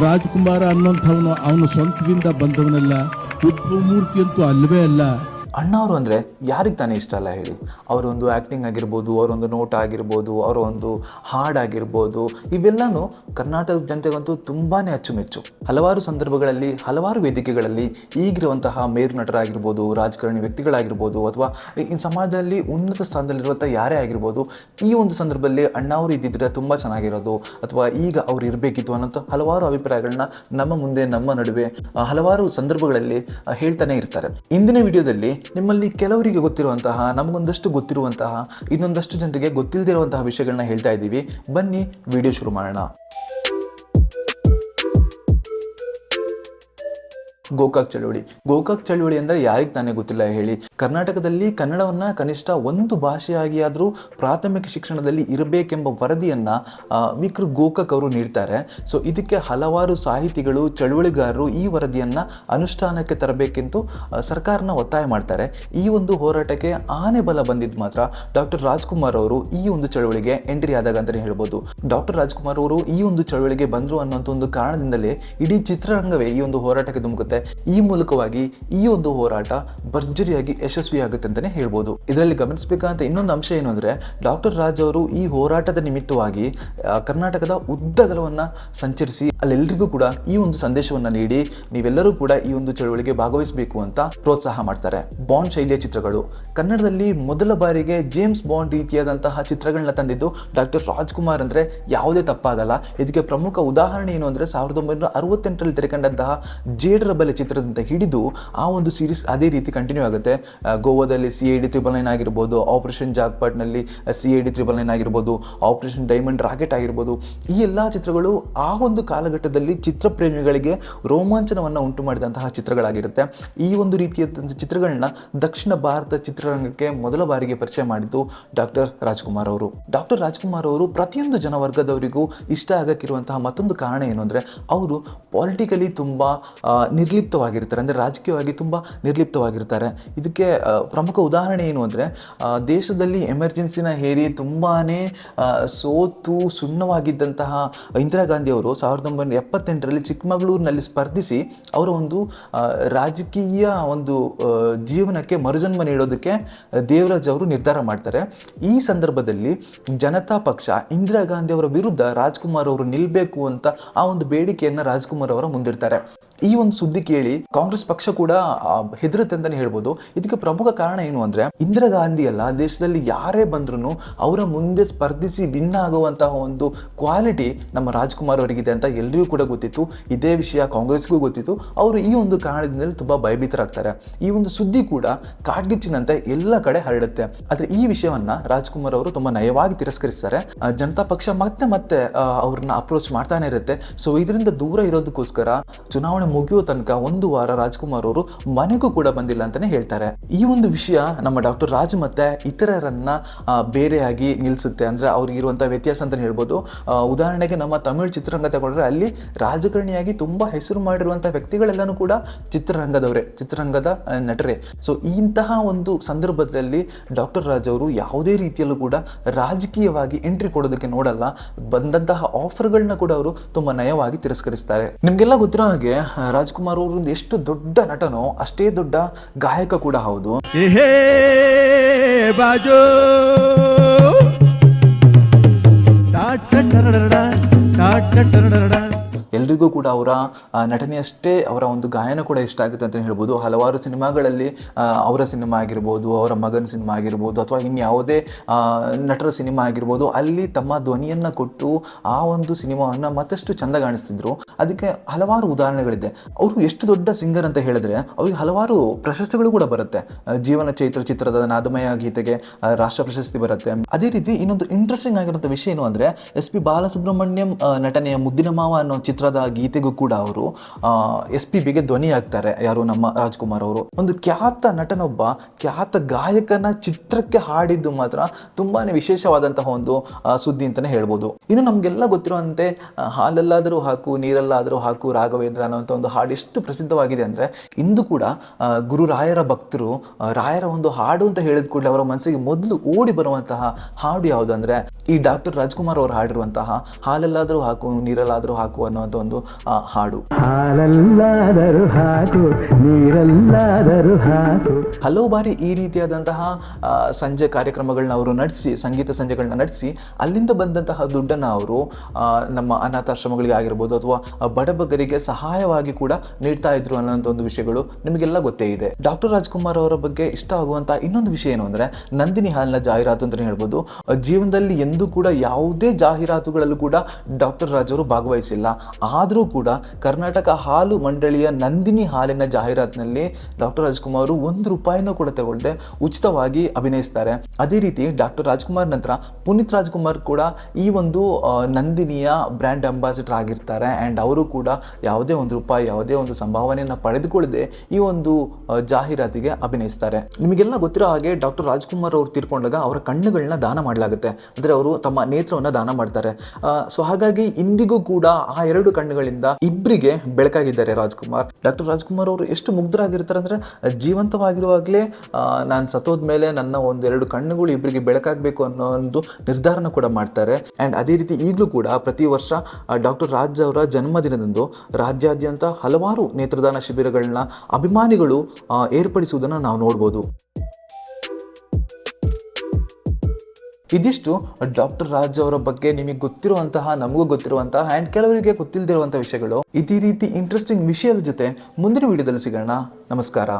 ರಾಜ್ಕುಮಾರ ಅನ್ನೋಂಥವನು ಅವನು ಸ್ವಂತದಿಂದ ಬಂದವನಲ್ಲ. ಉಪಮೂರ್ತಿ ಮೂರ್ತಿ ಅಂತೂ ಅಲ್ಲವೇ ಅಲ್ಲ. ಅಣ್ಣವರು ಅಂದರೆ ಯಾರಿಗೆ ತಾನೇ ಇಷ್ಟ ಅಲ್ಲ ಹೇಳಿ? ಅವರೊಂದು ಆ್ಯಕ್ಟಿಂಗ್ ಆಗಿರ್ಬೋದು ಅವರೊಂದು ನೋಟ ಆಗಿರ್ಬೋದು, ಅವರ ಒಂದು ಹಾಡಾಗಿರ್ಬೋದು ಇವೆಲ್ಲನೂ ಕರ್ನಾಟಕದ ಜನತೆಗಂತೂ ತುಂಬಾ ಅಚ್ಚುಮೆಚ್ಚು. ಹಲವಾರು ಸಂದರ್ಭಗಳಲ್ಲಿ, ಹಲವಾರು ವೇದಿಕೆಗಳಲ್ಲಿ ಈಗಿರುವಂತಹ ಮೇರು ನಟರಾಗಿರ್ಬೋದು, ರಾಜಕಾರಣಿ ವ್ಯಕ್ತಿಗಳಾಗಿರ್ಬೋದು, ಅಥವಾ ಈ ಸಮಾಜದಲ್ಲಿ ಉನ್ನತ ಸ್ಥಾನದಲ್ಲಿರುವಂಥ ಯಾರೇ ಆಗಿರ್ಬೋದು, ಈ ಒಂದು ಸಂದರ್ಭದಲ್ಲಿ ಅಣ್ಣಾವ್ರು ಇದ್ದಿದ್ರೆ ತುಂಬ ಚೆನ್ನಾಗಿರೋದು, ಅಥವಾ ಈಗ ಅವ್ರು ಇರಬೇಕಿತ್ತು ಅನ್ನೋಂಥ ಹಲವಾರು ಅಭಿಪ್ರಾಯಗಳನ್ನ ನಮ್ಮ ಮುಂದೆ, ನಮ್ಮ ನಡುವೆ ಹಲವಾರು ಸಂದರ್ಭಗಳಲ್ಲಿ ಹೇಳ್ತಾನೆ ಇರ್ತಾರೆ. ಇಂದಿನ ವಿಡಿಯೋದಲ್ಲಿ ನಿಮ್ಮಲ್ಲಿ ಕೆಲವರಿಗೆ ಗೊತ್ತಿರುವಂತಹ, ನಮಗೊಂದಷ್ಟು ಗೊತ್ತಿರುವಂತಹ, ಇನ್ನೊಂದಷ್ಟು ಜನರಿಗೆ ಗೊತ್ತಿಲ್ಲದಿರುವಂತಹ ವಿಷಯಗಳನ್ನ ಹೇಳ್ತಾ ಇದ್ದೀವಿ. ಬನ್ನಿ, ವಿಡಿಯೋ ಶುರು ಮಾಡೋಣ. ಗೋಕಾಕ್ ಚಳುವಳಿ. ಗೋಕಾಕ್ ಚಳುವಳಿ ಅಂದ್ರೆ ಯಾರಿಗೆ ತಾನೇ ಗೊತ್ತಿಲ್ಲ ಹೇಳಿ. ಕರ್ನಾಟಕದಲ್ಲಿ ಕನ್ನಡವನ್ನ ಕನಿಷ್ಠ ಒಂದು ಭಾಷೆಯಾಗಿ ಆದರೂ ಪ್ರಾಥಮಿಕ ಶಿಕ್ಷಣದಲ್ಲಿ ಇರಬೇಕೆಂಬ ವರದಿಯನ್ನ ವಿಕ್ರ ಗೋಕಕ್ ಅವರು ನೀಡ್ತಾರೆ. ಸೊ ಇದಕ್ಕೆ ಹಲವಾರು ಸಾಹಿತಿಗಳು, ಚಳುವಳಿಗಾರರು ಈ ವರದಿಯನ್ನ ಅನುಷ್ಠಾನಕ್ಕೆ ತರಬೇಕೆಂದು ಸರ್ಕಾರನ ಒತ್ತಾಯ ಮಾಡ್ತಾರೆ. ಈ ಒಂದು ಹೋರಾಟಕ್ಕೆ ಆನೆ ಬಲ ಬಂದಿದ್ದು ಮಾತ್ರ ಡಾಕ್ಟರ್ ರಾಜ್ಕುಮಾರ್ ಅವರು ಈ ಒಂದು ಚಳುವಳಿಗೆ ಎಂಟ್ರಿ ಆದಾಗ ಅಂತಲೇ ಹೇಳ್ಬೋದು. ಡಾಕ್ಟರ್ ರಾಜ್ಕುಮಾರ್ ಅವರು ಈ ಒಂದು ಚಳುವಳಿಗೆ ಬಂದರು ಅನ್ನೋಂಥ ಒಂದು ಕಾರಣದಿಂದಲೇ ಇಡೀ ಚಿತ್ರರಂಗವೇ ಈ ಒಂದು ಹೋರಾಟಕ್ಕೆ ಧುಮುಕುತ್ತೆ. ಈ ಮೂಲಕವಾಗಿ ಈ ಒಂದು ಹೋರಾಟ ಭರ್ಜರಿಯಾಗಿ ಯಶಸ್ವಿಯಾಗುತ್ತೆ ಅಂತಾನೆ ಹೇಳ್ಬೋದು. ಇದರಲ್ಲಿ ಗಮನಿಸಬೇಕಾದಂತ ಇನ್ನೊಂದು ಅಂಶ ಏನು ಅಂದರೆ ಡಾಕ್ಟರ್ ರಾಜ್ ಅವರು ಈ ಹೋರಾಟದ ನಿಮಿತ್ತವಾಗಿ ಕರ್ನಾಟಕದ ಉದ್ದಗಲವನ್ನು ಸಂಚರಿಸಿ ಅಲ್ಲೆಲ್ಲರಿಗೂ ಕೂಡ ಈ ಒಂದು ಸಂದೇಶವನ್ನು ನೀಡಿ, ನೀವೆಲ್ಲರೂ ಕೂಡ ಈ ಒಂದು ಚಳವಳಿಗೆ ಭಾಗವಹಿಸಬೇಕು ಅಂತ ಪ್ರೋತ್ಸಾಹ ಮಾಡ್ತಾರೆ. ಬಾಂಡ್ ಶೈಲಿಯ ಚಿತ್ರಗಳು. ಕನ್ನಡದಲ್ಲಿ ಮೊದಲ ಬಾರಿಗೆ ಜೇಮ್ಸ್ ಬಾಂಡ್ ರೀತಿಯಾದಂತಹ ಚಿತ್ರಗಳನ್ನ ತಂದಿದ್ದು ಡಾಕ್ಟರ್ ರಾಜ್ಕುಮಾರ್ ಅಂದರೆ ಯಾವುದೇ ತಪ್ಪಾಗಲ್ಲ. ಇದಕ್ಕೆ ಪ್ರಮುಖ ಉದಾಹರಣೆ ಏನು ಅಂದರೆ, ಸಾವಿರದ ಒಂಬೈನೂರ ಅರವತ್ತೆಂಟರಲ್ಲಿ ತೆರೆಕಂಡಂತಹ ಜೇಡರ ಬಲೆ ಚಿತ್ರದಿಂದ ಹಿಡಿದು ಆ ಒಂದು ಸೀರೀಸ್ ಅದೇ ರೀತಿ ಕಂಟಿನ್ಯೂ ಆಗುತ್ತೆ. ಗೋವಾದಲ್ಲಿ C A D triple nine ಆಗಿರ್ಬೋದು operation ಜಾಗ್ಪಾಟ್ನಲ್ಲಿ C A D triple nine ಆಗಿರ್ಬೋದು ಆಪರೇಷನ್ ಡೈಮಂಡ್ ರಾಕೆಟ್ ಆಗಿರ್ಬೋದು, ಈ ಎಲ್ಲ ಚಿತ್ರಗಳು ಆ ಒಂದು ಕಾಲಘಟ್ಟದಲ್ಲಿ ಚಿತ್ರಪ್ರೇಮಿಗಳಿಗೆ ರೋಮಾಂಚನವನ್ನು ಉಂಟು ಮಾಡಿದಂತಹ ಚಿತ್ರಗಳಾಗಿರುತ್ತೆ. ಈ ಒಂದು ರೀತಿಯಾದಂಥ ಚಿತ್ರಗಳನ್ನ ದಕ್ಷಿಣ ಭಾರತ ಚಿತ್ರರಂಗಕ್ಕೆ ಮೊದಲ ಬಾರಿಗೆ ಪರಿಚಯ ಮಾಡಿದ್ದು ಡಾಕ್ಟರ್ ರಾಜ್ಕುಮಾರ್ ಅವರು. ಡಾಕ್ಟರ್ ರಾಜ್ಕುಮಾರ್ ಅವರು ಪ್ರತಿಯೊಂದು ಜನವರ್ಗದವರಿಗೂ ಇಷ್ಟ ಆಗಕ್ಕಿರುವಂತಹ ಮತ್ತೊಂದು ಕಾರಣ ಏನು ಅಂದರೆ, ಅವರು ಪಾಲಿಟಿಕಲಿ ತುಂಬ ನಿರ್ಲಿಪ್ತವಾಗಿರ್ತಾರೆ. ಅಂದರೆ ರಾಜಕೀಯವಾಗಿ ತುಂಬ ನಿರ್ಲಿಪ್ತವಾಗಿರ್ತಾರೆ. ಇದಕ್ಕೆ ಆ, ಪ್ರಮುಖ ಉದಾಹರಣೆ ಏನು ಅಂದರೆ ದೇಶದಲ್ಲಿ ಎಮರ್ಜೆನ್ಸಿನ ಹೇರಿ ತುಂಬಾ ಸೋತು ಸುಣ್ಣವಾಗಿದ್ದಂತಹ ಇಂದಿರಾ ಗಾಂಧಿ ಅವರು ಸಾವಿರದ ಒಂಬೈನೂರ ಎಪ್ಪತ್ತೆಂಟರಲ್ಲಿ ಚಿಕ್ಕಮಗಳೂರಿನಲ್ಲಿ ಸ್ಪರ್ಧಿಸಿ ಅವರ ಒಂದು ರಾಜಕೀಯ ಒಂದು ಜೀವನಕ್ಕೆ ಮರುಜನ್ಮ ನೀಡೋದಕ್ಕೆ ದೇವರಾಜ್ ಅವರು ನಿರ್ಧಾರ ಮಾಡ್ತಾರೆ. ಈ ಸಂದರ್ಭದಲ್ಲಿ ಜನತಾ ಪಕ್ಷ ಇಂದಿರಾ ಗಾಂಧಿ ಅವರ ವಿರುದ್ಧ ರಾಜ್ಕುಮಾರ್ ಅವರು ನಿಲ್ಲಬೇಕು ಅಂತ ಆ ಒಂದು ಬೇಡಿಕೆಯನ್ನು ರಾಜ್ಕುಮಾರ್ ಅವರ ಮುಂದಿರ್ತಾರೆ ಈ ಒಂದು ಸುದ್ದಿ ಕೇಳಿ ಕಾಂಗ್ರೆಸ್ ಪಕ್ಷ ಕೂಡ ಹೆದರುತ್ತೆ ಅಂತಾನೆ ಹೇಳ್ಬೋದು. ಇದಕ್ಕೆ ಪ್ರಮುಖ ಕಾರಣ ಏನು ಅಂದ್ರೆ, ಇಂದಿರಾ ಗಾಂಧಿ ಅಲ್ಲ, ದೇಶದಲ್ಲಿ ಯಾರೇ ಬಂದ್ರು ಅವರ ಮುಂದೆ ಸ್ಪರ್ಧಿಸಿ ವಿನ್ ಆಗುವಂತಹ ಒಂದು ಕ್ವಾಲಿಟಿ ನಮ್ಮ ರಾಜ್ಕುಮಾರ್ ಅವರಿಗಿದೆ ಅಂತ ಎಲ್ರಿಗೂ ಕೂಡ ಗೊತ್ತಿತ್ತು. ಇದೇ ವಿಷಯ ಕಾಂಗ್ರೆಸ್ಗೂ ಗೊತ್ತಿತ್ತು. ಅವರು ಈ ಒಂದು ಕಾರಣದಿಂದಲೇ ತುಂಬಾ ಭಯಭೀತರಾಗ್ತಾರೆ. ಈ ಒಂದು ಸುದ್ದಿ ಕೂಡ ಕಾಡ್ಗಿಚ್ಚಿನಂತೆ ಎಲ್ಲ ಕಡೆ ಹರಡುತ್ತೆ. ಆದ್ರೆ ಈ ವಿಷಯವನ್ನ ರಾಜ್ಕುಮಾರ್ ಅವರು ತುಂಬಾ ನಯವಾಗಿ ತಿರಸ್ಕರಿಸ್ತಾರೆ. ಜನತಾ ಪಕ್ಷ ಮತ್ತೆ ಮತ್ತೆ ಅವ್ರನ್ನ ಅಪ್ರೋಚ್ ಮಾಡ್ತಾನೆ ಇರುತ್ತೆ. ಸೊ ಇದರಿಂದ ದೂರ ಇರೋದಕ್ಕೋಸ್ಕರ ಚುನಾವಣೆ ಮುಗಿಯುವ ತನಕ ಒಂದು ವಾರ ರಾಜ್ಕುಮಾರ್ ಅವರು ಮನೆಗೂ ಕೂಡ ಬಂದಿಲ್ಲ ಅಂತಾನೆ ಹೇಳ್ತಾರೆ. ಈ ಒಂದು ವಿಷಯ ನಮ್ಮ ಡಾಕ್ಟರ್ ರಾಜ್ ಮತ್ತೆ ಇತರರನ್ನ ಬೇರೆಯಾಗಿ ನಿಲ್ಲಿಸುತ್ತೆ ಅಂದ್ರೆ ಅವ್ರಿಗೆ ಇರುವಂತಹ ವ್ಯತ್ಯಾಸ ಅಂತಾನೆ ಹೇಳ್ಬೋದು. ಉದಾಹರಣೆಗೆ ನಮ್ಮ ತಮಿಳ್ ಚಿತ್ರರಂಗ ತಗೊಂಡ್ರೆ ಅಲ್ಲಿ ರಾಜಕಾರಣಿಯಾಗಿ ತುಂಬಾ ಹೆಸರು ಮಾಡಿರುವಂತಹ ವ್ಯಕ್ತಿಗಳೆಲ್ಲನೂ ಕೂಡ ಚಿತ್ರರಂಗದವರೇ, ಚಿತ್ರರಂಗದ ನಟರೇ. ಸೊ ಇಂತಹ ಒಂದು ಸಂದರ್ಭದಲ್ಲಿ ಡಾಕ್ಟರ್ ರಾಜ್ ಅವರು ಯಾವುದೇ ರೀತಿಯಲ್ಲೂ ಕೂಡ ರಾಜಕೀಯವಾಗಿ ಎಂಟ್ರಿ ಕೊಡೋದಕ್ಕೆ ನೋಡಲ್ಲ. ಬಂದಂತಹ ಆಫರ್ಗಳನ್ನ ಕೂಡ ಅವರು ತುಂಬಾ ನಯವಾಗಿ ತಿರಸ್ಕರಿಸ್ತಾರೆ. ನಿಮ್ಗೆಲ್ಲ ಗೊತ್ತಿರೋ ಹಾಗೆ ರಾಜ್ಕುಮಾರ್ ಅವರು ಎಷ್ಟು ದೊಡ್ಡ ನಟನೋ ಅಷ್ಟೇ ದೊಡ್ಡ ಗಾಯಕ ಕೂಡ ಹೌದು. ಬಾಜೋ. ಟಾಟಟರಡಡ. ಕೂಡ ಅವರ ನಟನೆಯಷ್ಟೇ ಅವರ ಒಂದು ಗಾಯನ ಕೂಡ ಇಷ್ಟ ಆಗುತ್ತೆ ಅಂತ ಹೇಳ್ಬೋದು. ಹಲವಾರು ಸಿನಿಮಾಗಳಲ್ಲಿ ಅವರ ಸಿನಿಮಾ ಆಗಿರ್ಬೋದು, ಅವರ ಮಗನ ಸಿನಿಮಾ ಆಗಿರ್ಬೋದು, ಅಥವಾ ಇನ್ಯಾವುದೇ ನಟರ ಸಿನಿಮಾ ಆಗಿರ್ಬೋದು, ಅಲ್ಲಿ ತಮ್ಮ ಧ್ವನಿಯನ್ನು ಕೊಟ್ಟು ಆ ಒಂದು ಸಿನಿಮಾವನ್ನು ಮತ್ತಷ್ಟು ಚೆಂದ ಕಾಣಿಸ್ತಿದ್ರು. ಅದಕ್ಕೆ ಹಲವಾರು ಉದಾಹರಣೆಗಳಿದೆ. ಅವರು ಎಷ್ಟು ದೊಡ್ಡ ಸಿಂಗರ್ ಅಂತ ಹೇಳಿದ್ರೆ, ಅವ್ರಿಗೆ ಹಲವಾರು ಪ್ರಶಸ್ತಿಗಳು ಕೂಡ ಬರುತ್ತೆ. ಜೀವನ ಚೈತ್ರ ಚಿತ್ರದ ನಾದಮಯ ಗೀತೆಗೆ ರಾಷ್ಟ್ರ ಪ್ರಶಸ್ತಿ ಬರುತ್ತೆ. ಅದೇ ರೀತಿ ಇನ್ನೊಂದು ಇಂಟ್ರೆಸ್ಟಿಂಗ್ ಆಗಿರುವಂಥ ವಿಷಯ ಏನು ಅಂದರೆ, ಎಸ್ ಪಿ ಬಾಲಸುಬ್ರಹ್ಮಣ್ಯಂ ನಟನೆಯ ಮುದ್ದಿನ ಮಾವ ಅನ್ನೋ ಚಿತ್ರದ ಗೀತೆಗೂ ಕೂಡ ಅವರು ಎಸ್ ಪಿ ಬಿಗೆ ಧ್ವನಿ ಆಗ್ತಾರೆ ಯಾರು ನಮ್ಮ ರಾಜ್ಕುಮಾರ್ ಅವರು. ಒಂದು ಖ್ಯಾತ ನಟನೊಬ್ಬ, ಖ್ಯಾತ ಗಾಯಕನ ಚಿತ್ರಕ್ಕೆ ಹಾಡಿದ್ದು ಮಾತ್ರ ತುಂಬಾನೇ ವಿಶೇಷವಾದಂತಹ ಒಂದು ಸುದ್ದಿ ಅಂತಾನೆ ಹೇಳ್ಬೋದು. ಇನ್ನು ನಮ್ಗೆಲ್ಲ ಗೊತ್ತಿರುವಂತೆ ಹಾಲಲ್ಲಾದರೂ ಹಾಕು, ನೀರಲ್ಲಾದರೂ ಹಾಕು, ರಾಘವೇಂದ್ರ ಅನ್ನೋಂಥ ಒಂದು ಹಾಡು ಎಷ್ಟು ಪ್ರಸಿದ್ಧವಾಗಿದೆ ಅಂದ್ರೆ, ಇಂದು ಕೂಡ ಗುರು ರಾಯರ ಭಕ್ತರು ರಾಯರ ಒಂದು ಹಾಡು ಅಂತ ಹೇಳಿದ ಕೂಡಲೇ ಅವರ ಮನಸ್ಸಿಗೆ ಮೊದಲು ಓಡಿ ಬರುವಂತಹ ಹಾಡು ಯಾವುದು ಅಂದರೆ, ಈ ಡಾಕ್ಟರ್ ರಾಜ್ಕುಮಾರ್ ಅವರು ಹಾಡಿರುವಂತಹ ಹಾಲಲ್ಲಾದರೂ ಹಾಕು, ನೀರಲ್ಲಾದರೂ ಹಾಕು ಅನ್ನುವಂಥ ಒಂದು ಆ, ಹಾಡು. ಹಲವು ಬಾರಿ ಈ ರೀತಿಯಾದಂತಹ ಸಂಜೆ ಕಾರ್ಯಕ್ರಮಗಳನ್ನ ಅವರು ನಡೆಸಿ ಸಂಗೀತ ಸಂಜೆಗಳನ್ನ ನಡೆಸಿ ಅಲ್ಲಿಂದ ಬಂದಂತಹ ದುಡ್ಡನ್ನು ಅವರು ಆ, ನಮ್ಮ ಅನಾಥಾಶ್ರಮಗಳಿಗೆ ಆಗಿರ್ಬೋದು ಅಥವಾ ಬಡಬಗರಿಗೆ ಸಹಾಯವಾಗಿ ಕೂಡ ನೀಡ್ತಾ ಇದ್ರು ಅನ್ನೋಂಥ ಒಂದು ವಿಷಯಗಳು ನಿಮಗೆಲ್ಲ ಗೊತ್ತೇ ಇದೆ. ಡಾಕ್ಟರ್ ರಾಜ್ಕುಮಾರ್ ಅವರ ಬಗ್ಗೆ ಇಷ್ಟ ಆಗುವಂತಹ ಇನ್ನೊಂದು ವಿಷಯ ಏನು ಅಂದ್ರೆ ನಂದಿನಿ ಹಾಲಿನ ಜಾಹೀರಾತು ಅಂತ ಹೇಳ್ಬೋದು. ಆ, ಜೀವನದಲ್ಲಿ ಎಂದೂ ಕೂಡ ಯಾವುದೇ ಜಾಹೀರಾತುಗಳಲ್ಲೂ ಕೂಡ ಡಾಕ್ಟರ್ ರಾಜ್ ಅವರು ಭಾಗವಹಿಸಿಲ್ಲ. ಆದರೂ ಕೂಡ ಕರ್ನಾಟಕ ಹಾಲು ಮಂಡಳಿಯ ನಂದಿನಿ ಹಾಲಿನ ಜಾಹೀರಾತಿನಲ್ಲಿ ಡಾಕ್ಟರ್ ರಾಜ್ಕುಮಾರ್ ಒಂದು ರೂಪಾಯಿನೂ ಕೂಡ ತಗೊಳ್ಳದೆ ಉಚಿತವಾಗಿ ಅಭಿನಯಿಸ್ತಾರೆ. ಅದೇ ರೀತಿ ಡಾಕ್ಟರ್ ರಾಜ್ಕುಮಾರ್ ನಂತರ ಪುನೀತ್ ರಾಜ್ಕುಮಾರ್ ಕೂಡ ಈ ಒಂದು ನಂದಿನಿಯ ಬ್ರ್ಯಾಂಡ್ ಅಂಬಾಸಿಡರ್ ಆಗಿರ್ತಾರೆ. ಆ್ಯಂಡ್ ಅವರು ಕೂಡ ಯಾವುದೇ ಒಂದು ರೂಪಾಯಿ, ಯಾವುದೇ ಒಂದು ಸಂಭಾವನೆಯನ್ನು ಪಡೆದುಕೊಳ್ಳದೆ ಈ ಒಂದು ಜಾಹೀರಾತಿಗೆ ಅಭಿನಯಿಸ್ತಾರೆ. ನಿಮಗೆಲ್ಲ ಗೊತ್ತಿರೋ ಹಾಗೆ ಡಾಕ್ಟರ್ ರಾಜ್ಕುಮಾರ್ ಅವರು ತೀರ್ಕೊಂಡಾಗ ಅವರ ಕಣ್ಣುಗಳನ್ನ ದಾನ ಮಾಡಲಾಗುತ್ತೆ. ಅಂದರೆ ಅವರು ತಮ್ಮ ನೇತ್ರವನ್ನು ದಾನ ಮಾಡ್ತಾರೆ. ಸೊ ಹಾಗಾಗಿ ಇಂದಿಗೂ ಕೂಡ ಆ ಎರಡು ಕಣ್ಣುಗಳಿಂದ ಇಬ್ಬರಿಗೆ ಬೆಳಕಾಗಿದ್ದಾರೆ ರಾಜ್ಕುಮಾರ್. ಡಾಕ್ಟರ್ ರಾಜ್ಕುಮಾರ್ ಅವರು ಎಷ್ಟು ಮುಗ್ಧರಾಗಿರ್ತಾರೆ ಅಂದರೆ, ಜೀವಂತವಾಗಿರುವಾಗಲೇ ನಾನು ಸತ್ತೋದ ಮೇಲೆ ನನ್ನ ಒಂದೆರಡು ಕಣ್ಣುಗಳು ಇಬ್ಬರಿಗೆ ಬೆಳಕಾಗಬೇಕು ಅನ್ನೋ ಒಂದು ನಿರ್ಧಾರನ ಕೂಡ ಮಾಡ್ತಾರೆ. ಆ್ಯಂಡ್ ಅದೇ ರೀತಿ ಈಗಲೂ ಕೂಡ ಪ್ರತಿ ವರ್ಷ ಡಾಕ್ಟರ್ ರಾಜ್ ಅವರ ಜನ್ಮದಿನದಂದು ರಾಜ್ಯಾದ್ಯಂತ ಹಲವಾರು ನೇತ್ರದಾನ ಶಿಬಿರಗಳನ್ನ ಅಭಿಮಾನಿಗಳು ಏರ್ಪಡಿಸುವುದನ್ನು ನಾವು ನೋಡ್ಬೋದು. ಇದಿಷ್ಟು ಡಾಕ್ಟರ್ ರಾಜ್ ಅವರ ಬಗ್ಗೆ ನಿಮಗೆ ಗೊತ್ತಿರುವಂತಹ, ನಮಗೂ ಗೊತ್ತಿರುವಂತಹ ಆ್ಯಂಡ್ ಕೆಲವರಿಗೆ ಗೊತ್ತಿಲ್ಲದಿರುವಂತಹ ವಿಷಯಗಳು. ಇದೇ ರೀತಿ ಇಂಟ್ರೆಸ್ಟಿಂಗ್ ವಿಷಯದ ಜೊತೆ ಮುಂದಿನ ವಿಡಿಯೋದಲ್ಲಿ ಸಿಗೋಣ. ನಮಸ್ಕಾರ.